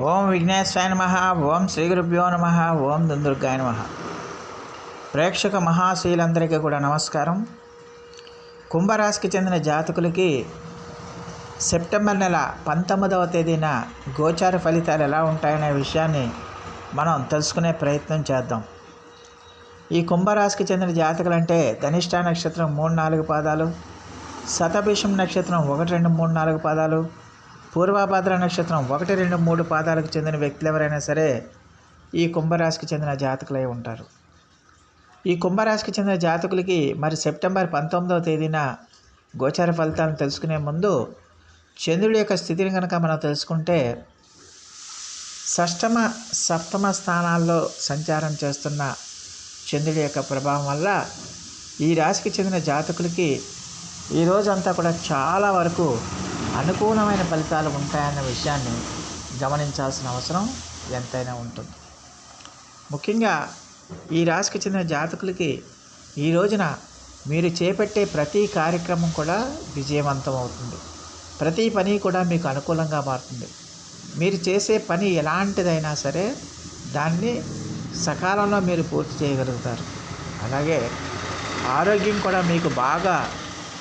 ఓం విఘ్నేశ్వరాయ నమ ఓం శ్రీ గురుభ్యో నమ ఓం దుందుర్గాయ నమ. ప్రేక్షక మహాశీలందరికీ కూడా నమస్కారం. కుంభరాశికి చెందిన జాతకులకి సెప్టెంబర్ నెల పంతొమ్మిదవ తేదీన గోచార ఫలితాలు ఎలా ఉంటాయనే విషయాన్ని మనం తెలుసుకునే ప్రయత్నం చేద్దాం. ఈ కుంభరాశికి చెందిన జాతకులు అంటే ధనిష్ట నక్షత్రం మూడు నాలుగు పాదాలు శతభిషం నక్షత్రం ఒకటి రెండు మూడు నాలుగు పాదాలు పూర్వభద్ర నక్షత్రం ఒకటి రెండు మూడు పాదాలకు చెందిన వ్యక్తులు ఎవరైనా సరే ఈ కుంభరాశికి చెందిన జాతకులై ఉంటారు. ఈ కుంభరాశికి చెందిన జాతకులకి మరి సెప్టెంబర్ పంతొమ్మిదవ తేదీన గోచార ఫలితాలను తెలుసుకునే ముందు చంద్రుడి యొక్క స్థితిని కనుక మనం తెలుసుకుంటే షష్టమ సప్తమ స్థానాల్లో సంచారం చేస్తున్న చంద్రుడి యొక్క ప్రభావం వల్ల ఈ రాశికి చెందిన జాతకులకి ఈ రోజంతా కూడా చాలా వరకు అనుకూలమైన ఫలితాలు ఉంటాయన్న విషయాన్ని గమనించాల్సిన అవసరం ఎంతైనా ఉంటుంది. ముఖ్యంగా ఈ రాశికి చెందిన జాతకులకి ఈ రోజున మీరు చేపట్టే ప్రతి కార్యక్రమం కూడా విజయవంతం అవుతుంది. ప్రతి పని కూడా మీకు అనుకూలంగా మారుతుంది. మీరు చేసే పని ఎలాంటిదైనా సరే దాన్ని సకాలంలో మీరు పూర్తి చేయగలుగుతారు. అలాగే ఆరోగ్యం కూడా మీకు బాగా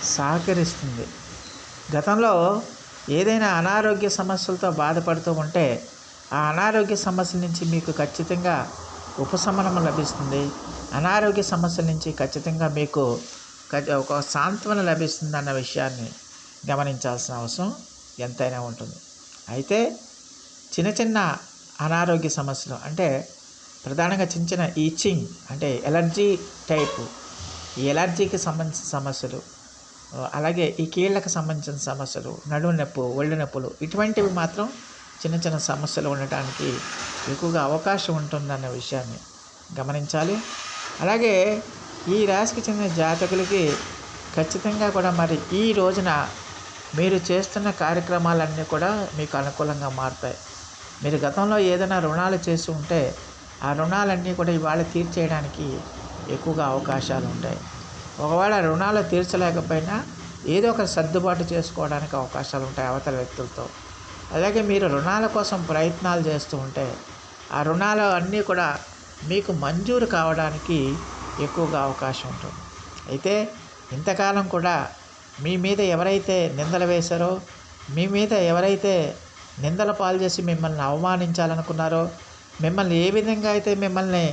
సహకరిస్తుంది. గతంలో ఏదైనా అనారోగ్య సమస్యలతో బాధపడుతూ ఉంటే ఆ అనారోగ్య సమస్యల నుంచి మీకు ఖచ్చితంగా ఉపశమనం లభిస్తుంది. అనారోగ్య సమస్యల నుంచి ఖచ్చితంగా మీకు ఒక సాంత్వన లభిస్తుంది అన్న విషయాన్ని గమనించాల్సిన అవసరం ఎంతైనా ఉంటుంది. అయితే చిన్న చిన్న అనారోగ్య సమస్యలు అంటే ప్రధానంగా చిన్న చిన్న ఈచింగ్ అంటే ఎలర్జీ టైపు ఈ ఎలర్జీకి సంబంధించిన సమస్యలు అలాగే ఈ కీళ్ళకు సంబంధించిన సమస్యలు నడుము నొప్పు ఒళ్ళు నొప్పులు ఇటువంటివి మాత్రం చిన్న చిన్న సమస్యలు ఉండటానికి ఎక్కువగా అవకాశం ఉంటుందన్న విషయాన్ని గమనించాలి. అలాగే ఈ రాశికి చెందిన జాతకులకి ఖచ్చితంగా కూడా మరి ఈ రోజున మీరు చేస్తున్న కార్యక్రమాలన్నీ కూడా మీకు అనుకూలంగా మారుతాయి. మీరు గతంలో ఏదైనా రుణాలు చేసి ఉంటే ఆ రుణాలన్నీ కూడా ఇవాళ తీర్చేయడానికి ఎక్కువగా అవకాశాలు ఉంటాయి. ఒకవేళ రుణాలు తీర్చలేకపోయినా ఏదో ఒక సర్దుబాటు చేసుకోవడానికి అవకాశాలు ఉంటాయి అవతల వ్యక్తులతో. అలాగే మీరు రుణాల కోసం ప్రయత్నాలు చేస్తూ ఉంటే ఆ రుణాలు అన్నీ కూడా మీకు మంజూరు కావడానికి ఎక్కువగా అవకాశం ఉంటుంది. అయితే ఇంతకాలం కూడా మీ మీద ఎవరైతే నిందలు వేశారో మీ మీద ఎవరైతే నిందల పాలు చేసి మిమ్మల్ని అవమానించాలనుకున్నారో మిమ్మల్ని ఏ విధంగా అయితే మిమ్మల్ని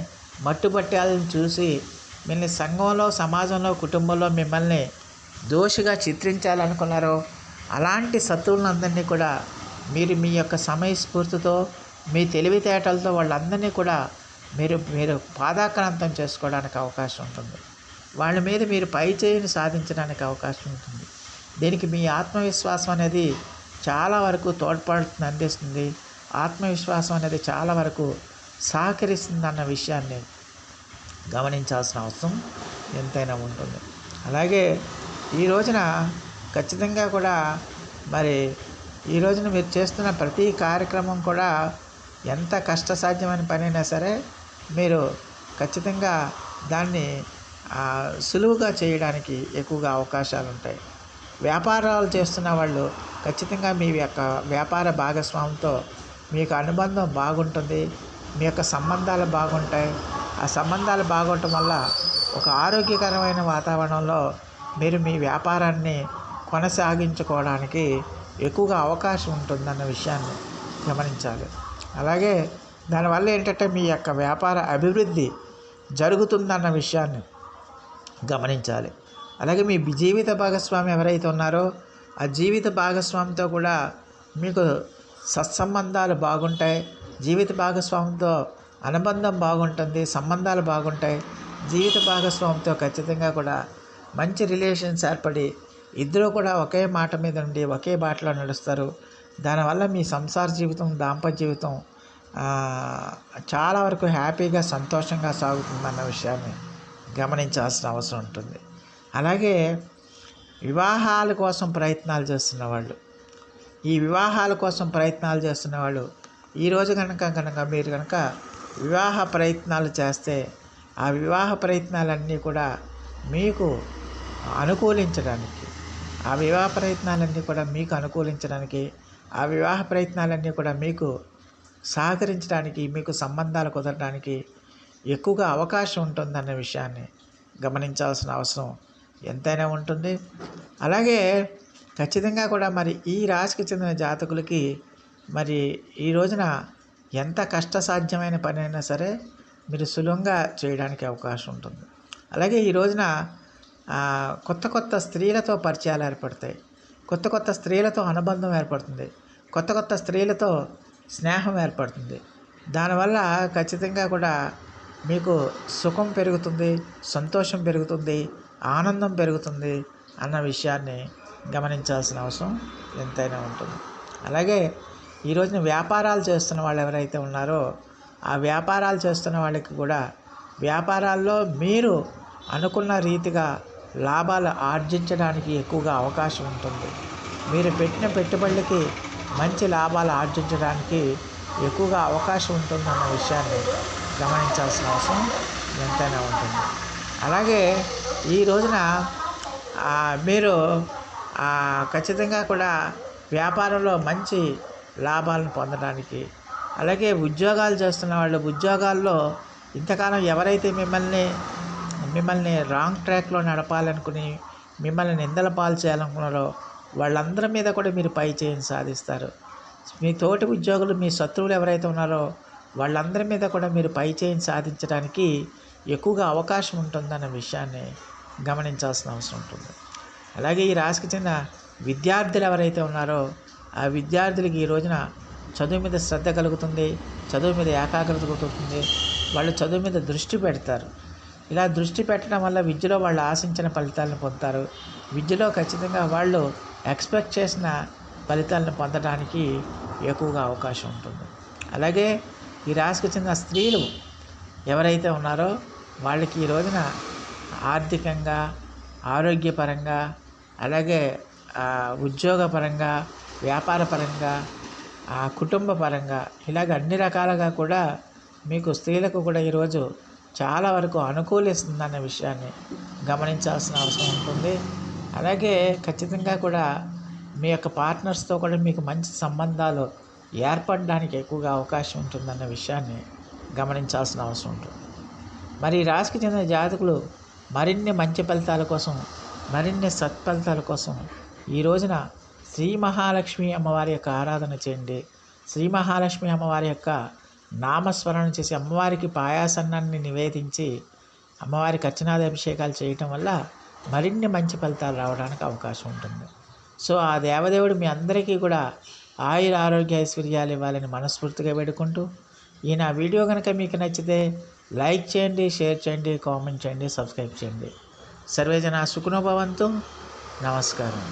మట్టుబట్టాలని చూసి మిమ్మల్ని సంఘంలో సమాజంలో కుటుంబంలో మిమ్మల్ని దోషిగా చిత్రించాలనుకున్నారో అలాంటి శత్రువులందరినీ కూడా మీరు మీ యొక్క సమయస్ఫూర్తితో మీ తెలివితేటలతో వాళ్ళందరినీ కూడా మీరు మీరు పాదాక్రాంతం చేసుకోవడానికి అవకాశం ఉంటుంది. వాళ్ళ మీద మీరు పై చేయిని సాధించడానికి అవకాశం ఉంటుంది. దీనికి మీ ఆత్మవిశ్వాసం అనేది చాలా వరకు తోడ్పడుతుంది అందిస్తుంది. ఆత్మవిశ్వాసం అనేది చాలా వరకు సహకరిస్తుంది అన్న విషయాన్ని గమనించాల్సిన అవసరం ఎంతైనా ఉంటుంది. అలాగే ఈ రోజున ఖచ్చితంగా కూడా మరి ఈ రోజున మీరు చేస్తున్న ప్రతి కార్యక్రమం కూడా ఎంత కష్టసాధ్యమైన పనైనా సరే మీరు ఖచ్చితంగా దాన్ని సులువుగా చేయడానికి ఎక్కువగా అవకాశాలు ఉంటాయి వ్యాపారాలు చేస్తున్న వాళ్ళు ఖచ్చితంగా మీ యొక్క వ్యాపార భాగస్వామితో మీకు అనుబంధం బాగుంటుంది మీ యొక్క సంబంధాలు బాగుంటాయి ఆ సంబంధాలు బాగుండటం వల్ల ఒక ఆరోగ్యకరమైన వాతావరణంలో మీరు మీ వ్యాపారాన్ని కొనసాగించుకోవడానికి ఎక్కువగా అవకాశం ఉంటుందన్న విషయాన్ని గమనించాలి. అలాగే దానివల్ల ఏంటంటే మీ యొక్క వ్యాపార అభివృద్ధి జరుగుతుందన్న విషయాన్ని గమనించాలి. అలాగే మీ జీవిత భాగస్వామి ఎవరైతే ఉన్నారో ఆ జీవిత భాగస్వామితో కూడా మీకు సత్సంబంధాలు బాగుంటాయి. జీవిత భాగస్వామితో అనుబంధం బాగుంటుంది సంబంధాలు బాగుంటాయి. జీవిత భాగస్వామితో ఖచ్చితంగా కూడా మంచి రిలేషన్స్ ఏర్పడి ఇద్దరు కూడా ఒకే మాట మీద ఉండి ఒకే బాటలో నడుస్తారు. దానివల్ల మీ సంసార జీవితం దాంపత్య జీవితం చాలా వరకు హ్యాపీగా సంతోషంగా సాగుతుందన్న విషయాన్ని గమనించాల్సిన అవసరం ఉంటుంది. అలాగే వివాహాల కోసం ప్రయత్నాలు చేస్తున్న వాళ్ళు ఈ వివాహాల కోసం ప్రయత్నాలు చేస్తున్న వాళ్ళు ఈరోజు కనుక కనుక మీరు కనుక వివాహ ప్రయత్నాలు చేస్తే ఆ వివాహ ప్రయత్నాలన్నీ కూడా మీకు అనుకూలించడానికి ఆ వివాహ ప్రయత్నాలన్నీ కూడా మీకు అనుకూలించడానికి ఆ వివాహ ప్రయత్నాలన్నీ కూడా మీకు సహకరించడానికి మీకు సంబంధాలు కుదరడానికి ఎక్కువగా అవకాశం ఉంటుందన్న విషయాన్ని గమనించాల్సిన అవసరం ఎంతైనా ఉంటుంది. అలాగే ఖచ్చితంగా కూడా మరి ఈ రాశికి చెందిన జాతకులకి మరి ఈ రోజున ఎంత కష్టసాధ్యమైన పని అయినా సరే మీరు సులభంగా చేయడానికి అవకాశం ఉంటుంది. అలాగే ఈ రోజున కొత్త కొత్త స్త్రీలతో పరిచయాలు ఏర్పడతాయి. కొత్త కొత్త స్త్రీలతో అనుబంధం ఏర్పడుతుంది. కొత్త కొత్త స్త్రీలతో స్నేహం ఏర్పడుతుంది. దానివల్ల ఖచ్చితంగా కూడా మీకు సుఖం పెరుగుతుంది సంతోషం పెరుగుతుంది ఆనందం పెరుగుతుంది అన్న విషయాన్ని గమనించాల్సిన అవసరం ఎంతైనా ఉంటుంది. అలాగే ఈ రోజున వ్యాపారాలు చేస్తున్న వాళ్ళు ఎవరైతే ఉన్నారో ఆ వ్యాపారాలు చేస్తున్న వాళ్ళకి కూడా వ్యాపారాల్లో మీరు అనుకున్న రీతిగా లాభాలు ఆర్జించడానికి ఎక్కువగా అవకాశం ఉంటుంది. మీరు పెట్టిన పెట్టుబడులకి మంచి లాభాలు ఆర్జించడానికి ఎక్కువగా అవకాశం ఉంటుందన్న విషయాన్ని గమనించాల్సిన అవసరం ఎంతైనా ఉంటుంది. అలాగే ఈ రోజున మీరు ఖచ్చితంగా కూడా వ్యాపారంలో మంచి లాభాలను పొందడానికి. అలాగే ఉద్యోగాలు చేస్తున్న వాళ్ళు ఉద్యోగాల్లో ఇంతకాలం ఎవరైతే మిమ్మల్ని మిమ్మల్ని రాంగ్ ట్రాక్లో నడపాలనుకుని మిమ్మల్ని నిందల పాలు చేయాలనుకున్నారో వాళ్ళందరి మీద కూడా మీరు పై చేయని సాధిస్తారు. మీ తోటి ఉద్యోగులు మీ శత్రువులు ఎవరైతే ఉన్నారో వాళ్ళందరి మీద కూడా మీరు పై చేయని సాధించడానికి ఎక్కువగా అవకాశం ఉంటుందన్న విషయాన్ని గమనించాల్సిన అవసరం ఉంటుంది. అలాగే ఈ రాశికి చెందిన విద్యార్థులు ఎవరైతే ఉన్నారో ఆ విద్యార్థులకి ఈ రోజున చదువు మీద శ్రద్ధ కలుగుతుంది చదువు మీద ఏకాగ్రత కలుగుతుంది. వాళ్ళు చదువు మీద దృష్టి పెడతారు. ఇలా దృష్టి పెట్టడం వల్ల విద్యలో వాళ్ళు ఆశించిన ఫలితాలను పొందుతారు. విద్యలో ఖచ్చితంగా వాళ్ళు ఎక్స్పెక్ట్ చేసిన ఫలితాలను పొందడానికి ఎక్కువగా అవకాశం ఉంటుంది. అలాగే ఈ రాశికి చెందిన స్త్రీలు ఎవరైతే ఉన్నారో వాళ్ళకి ఈ రోజున ఆర్థికంగా ఆరోగ్యపరంగా అలాగే ఉద్యోగపరంగా వ్యాపారపరంగా ఆ, కుటుంబ పరంగా ఇలాగ అన్ని రకాలుగా కూడా మీకు స్త్రీలకు కూడా ఈరోజు చాలా వరకు అనుకూలిస్తుందన్న విషయాన్ని గమనించాల్సిన అవసరం ఉంటుంది. అలాగే ఖచ్చితంగా కూడా మీ యొక్క పార్ట్నర్స్తో కూడా మీకు మంచి సంబంధాలు ఏర్పడడానికి ఎక్కువగా అవకాశం ఉంటుందన్న విషయాన్ని గమనించాల్సిన అవసరం ఉంటుంది. మరి ఈ రాశికి చెందిన జాతకులు మరిన్ని మంచి ఫలితాల కోసం మరిన్ని సత్ఫలితాల కోసం ఈ రోజున శ్రీ మహాలక్ష్మి అమ్మవారి యొక్క ఆరాధన చేయండి. శ్రీ మహాలక్ష్మి అమ్మవారి యొక్క నామస్మరణ చేసి అమ్మవారికి పాయాసన్నాన్ని నివేదించి అమ్మవారికి అర్చనాది అభిషేకాలు చేయటం వల్ల మరిన్ని మంచి ఫలితాలు రావడానికి అవకాశం ఉంటుంది. సో ఆ దేవదేవుడు మీ అందరికీ కూడా ఆయుర ఆరోగ్య ఐశ్వర్యాలు ఇవ్వాలని మనస్ఫూర్తిగా వేడుకుంటూ ఈ నా వీడియో కనుక మీకు నచ్చితే లైక్ చేయండి షేర్ చేయండి కామెంట్ చేయండి సబ్స్క్రైబ్ చేయండి. సర్వేజన సుఖనోభవంతో నమస్కారం.